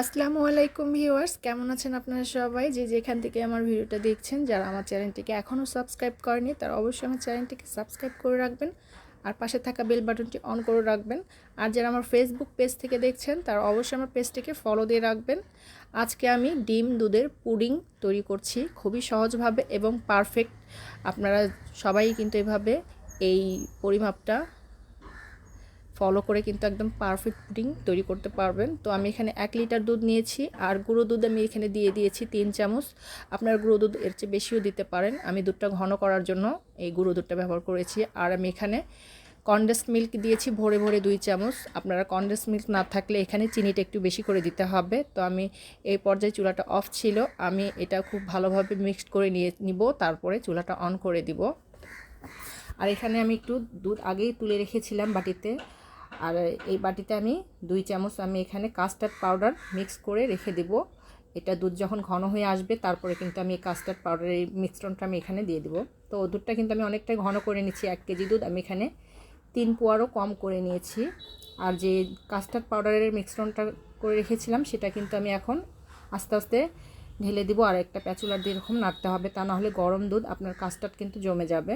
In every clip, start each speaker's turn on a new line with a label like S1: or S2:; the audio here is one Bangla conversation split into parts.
S1: আসসালামু আলাইকুম ভিউয়ার্স, কেমন আছেন আপনারা সবাই? যে যেখান থেকে আমার ভিডিওটা দেখছেন, যারা আমার চ্যানেলটিকে এখনও সাবস্ক্রাইব করেনি তারা অবশ্যই আমার চ্যানেলটিকে সাবস্ক্রাইব করে রাখবেন আর পাশে থাকা বেল বাটনটি অন করে রাখবেন। আর যারা আমার ফেসবুক পেজ থেকে দেখছেন, তারা অবশ্যই আমার পেজটিকে ফলো দিয়ে রাখবেন। আজকে আমি ডিম দুধের পুডিং তৈরি করছি খুবই সহজভাবে এবং পারফেক্ট আপনারা সবাই কিন্তু এভাবে এই পরিমাপটা ফলো করে কিন্তু একদম পারফেক্ট পুডিং তৈরি করতে পারবেন। তো আমি এখানে এক লিটার দুধ নিয়েছি, আর গুঁড়ো দুধ আমি এখানে দিয়ে দিয়েছি তিন চামচ। আপনার গুঁড়ো দুধ এর চেয়ে বেশিও দিতে পারেন। আমি দুধটা ঘন করার জন্য এই গুঁড়ো দুধটা ব্যবহার করেছি। আর আমি এখানে কন্ডেন্স মিল্ক দিয়েছি ভরে ভরে দুই চামচ। আপনারা কন্ডেন্স মিল্ক না থাকলে এখানে চিনিটা একটু বেশি করে দিতে হবে। তো আমি এই পর্যায়ে চুলাটা অফ ছিল। আমি এটা খুব ভালোভাবে মিক্সড করে নিয়ে নিব, তারপরে চুলাটা অন করে দিব। আর এখানে আমি একটু দুধ আগেই তুলে রেখেছিলাম বাটিতে। আর এই বাটিতে আমি দুই চামচ আমি এখানে কাস্টার্ড পাউডার মিক্স করে রেখে দেব। এটা দুধ যখন ঘন হয়ে আসবে, তারপরে কিন্তু আমি এই কাস্টার্ড পাউডারের এই মিশ্রণটা আমি এখানে দিয়ে দেবো। তো দুধটা কিন্তু আমি অনেকটাই ঘন করে নিচ্ছি, এক কেজি দুধ আমি এখানে তিন পোয়ারও কম করে নিয়েছি। আর যে কাস্টার্ড পাউডারের মিশ্রণটা করে রেখেছিলাম, সেটা কিন্তু আমি এখন আস্তে আস্তে ঢেলে দিব। আর একটা প্যাচুলার দিয়ে এরকম নাড়তে হবে, তা নাহলে গরম দুধ আপনার কাস্টার্ড কিন্তু জমে যাবে।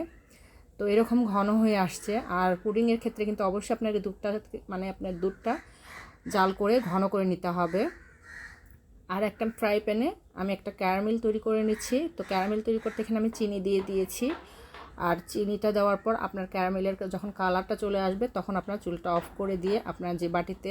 S1: তো এরকম ঘন হয়ে আসছে। আর পুডিংয়ের ক্ষেত্রে কিন্তু অবশ্যই আপনাকে দুধটা মানে আপনার দুধটা জাল করে ঘন করে নিতে হবে। আর একটা ফ্রাই প্যানে আমি একটা ক্যারামেল তৈরি করে নিচ্ছি। তো ক্যারামেল তৈরি করতে এখানে আমি চিনি দিয়ে দিয়েছি। আর চিনিটা দেওয়ার পর আপনার ক্যারামেলের যখন কালারটা চলে আসবে, তখন আপনার চুলটা অফ করে দিয়ে আপনার যে বাটিতে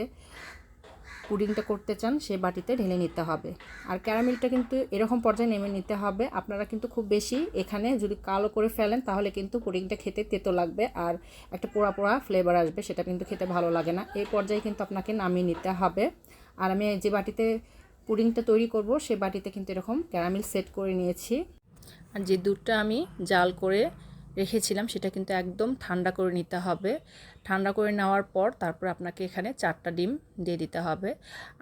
S1: পুডিংটা করতে চান, সে বাটিতে ঢেলে নিতে হবে। আর ক্যারামেলটা কিন্তু এরকম পর্যায়ে নেমে নিতে হবে। আপনারা কিন্তু খুব বেশি এখানে যদি কালো করে ফেলেন, তাহলে কিন্তু পুডিংটা খেতে তেতো লাগবে আর একটা পোড়া পোড়া ফ্লেভার আসবে, সেটা কিন্তু খেতে ভালো লাগে না। এই পর্যায়ে কিন্তু আপনাকে নামিয়ে নিতে হবে। আর আমি যে বাটিতে পুডিংটা তৈরি করব, সে বাটিতে কিন্তু এরকম ক্যারামেল সেট করে নিয়েছি। আর যে দুধটা আমি জাল করে রেখেছিলাম, সেটা কিন্তু একদম ঠান্ডা করে নিতে হবে। ঠান্ডা করে নেওয়ার পর তারপর আপনাকে এখানে চারটা ডিম দিয়ে দিতে হবে।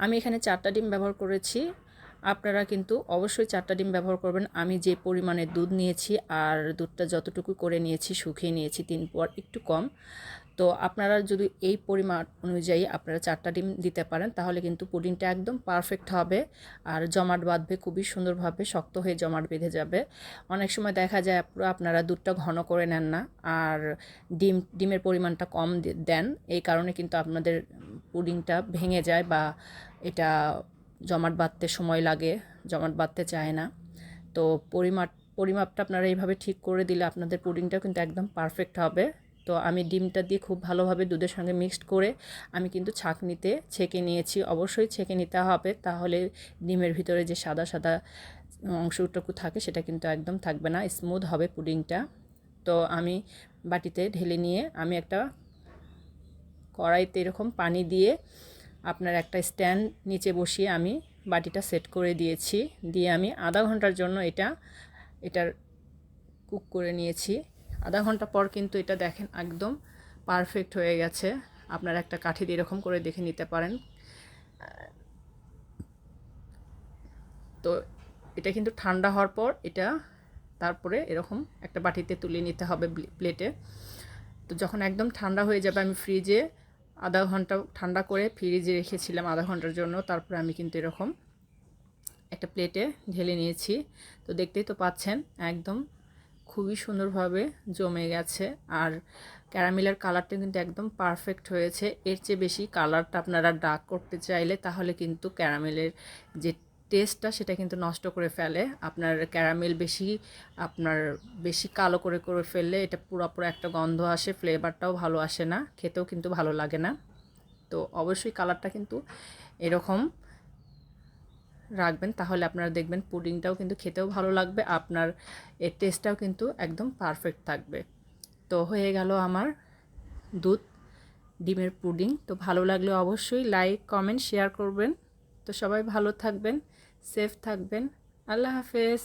S1: আমি এখানে চারটা ডিম ব্যবহার করেছি। আপনারা কিন্তু অবশ্যই চারটা ডিম ব্যবহার করবেন। আমি যে পরিমাণে দুধ নিয়েছি আর দুধটা যতটুকু করে নিয়েছি, শুকিয়ে নিয়েছি তিন পর একটু কম। তো আপনারা যদি এই পরিমাণ অনুযায়ী আপনারা চারটা ডিম দিতে পারেন, তাহলে কিন্তু পুডিংটা একদম পারফেক্ট হবে আর জমাট বাঁধবে খুবই সুন্দরভাবে, শক্ত হয়ে জমাট বেঁধে যাবে। অনেক সময় দেখা যায় আপনারা দুধটা ঘন করে নেন না আর ডিম, ডিমের পরিমাণটা কম দেন। এই কারণে কিন্তু আপনাদের পুডিংটা ভেঙে যায় বা এটা জমাট বাঁধতে সময় লাগে, জমাট বাঁধতে চায় না। তো পরিমাপ, পরিমাপটা আপনারা এইভাবে ঠিক করে দিলে আপনাদের পুডিংটা কিন্তু একদম পারফেক্ট হবে। তো আমি ডিমটা দিয়ে খুব ভালোভাবে দুধের সঙ্গে মিক্সড করে আমি কিন্তু ছাঁকনিতে ছেঁকে নিয়েছি। অবশ্যই ছেঁকে নিতে হবে, তাহলে ডিমের ভিতরে যে সাদা সাদা অংশটুকু থাকে সেটা কিন্তু একদম থাকবে না স্মুথ হবে পুডিংটা। তো আমি বাটিতে ঢেলে নিয়ে আমি একটা কড়াইতে এরকম পানি দিয়ে আপনার একটা স্ট্যান্ড নিচে বসিয়ে আমি বাটিটা সেট করে দিয়েছি। দিয়ে আমি আধা ঘণ্টার জন্য এটা, এটার কুক করে নিয়েছি। আধা ঘণ্টা পর কিন্তু এটা দেখেন একদম পারফেক্ট হয়ে গেছে। আপনারা একটা কাঠি দিয়ে এরকম করে দেখে নিতে পারেন। তো এটা কিন্তু ঠান্ডা হওয়ার পর এটা তারপরে এরকম একটা বাটিতে তুলে নিতে হবে প্লেটে। তো যখন একদম ঠান্ডা হয়ে যাবে আমি ফ্রিজে আধা ঘণ্টা ঠান্ডা করে ফ্রিজে রেখেছিলাম আধা ঘণ্টার জন্য, তারপরে আমি কিন্তু এরকম একটা প্লেটে ঢেলে নিয়েছি। তো দেখতেই তো পাচ্ছেন, একদম খুবই সুন্দরভাবে জমে গেছে। আর ক্যারামেলের কালারটা কিন্তু একদম পারফেক্ট হয়েছে। এর চেয়ে বেশি কালারটা আপনারা ডার্ক করতে চাইলে তাহলে কিন্তু ক্যারামেলের যে টেস্টটা সেটা কিন্তু নষ্ট করে ফেলে। আপনার ক্যারামেল বেশি, আপনার বেশি কালো করে করে ফেললে এটা পুরোপুরো একটা গন্ধ আসে ফ্লেভারটাও ভালো আসে না, খেতেও কিন্তু ভালো লাগে না। তো অবশ্যই কালারটা কিন্তু এরকম রাখবেন, তাহলে আপনারা দেখবেন পুডিংটাও কিন্তু খেতেও ভালো লাগবে, আপনার এর টেস্টটাও কিন্তু একদম পারফেক্ট থাকবে। তো হয়ে গেল আমার দুধ, ডিমের পুডিং। তো ভালো লাগলে অবশ্যই লাইক কমেন্ট শেয়ার করবেন। তো সবাই ভালো থাকবেন। সেফ থাকবেন আল্লাহ হাফেজ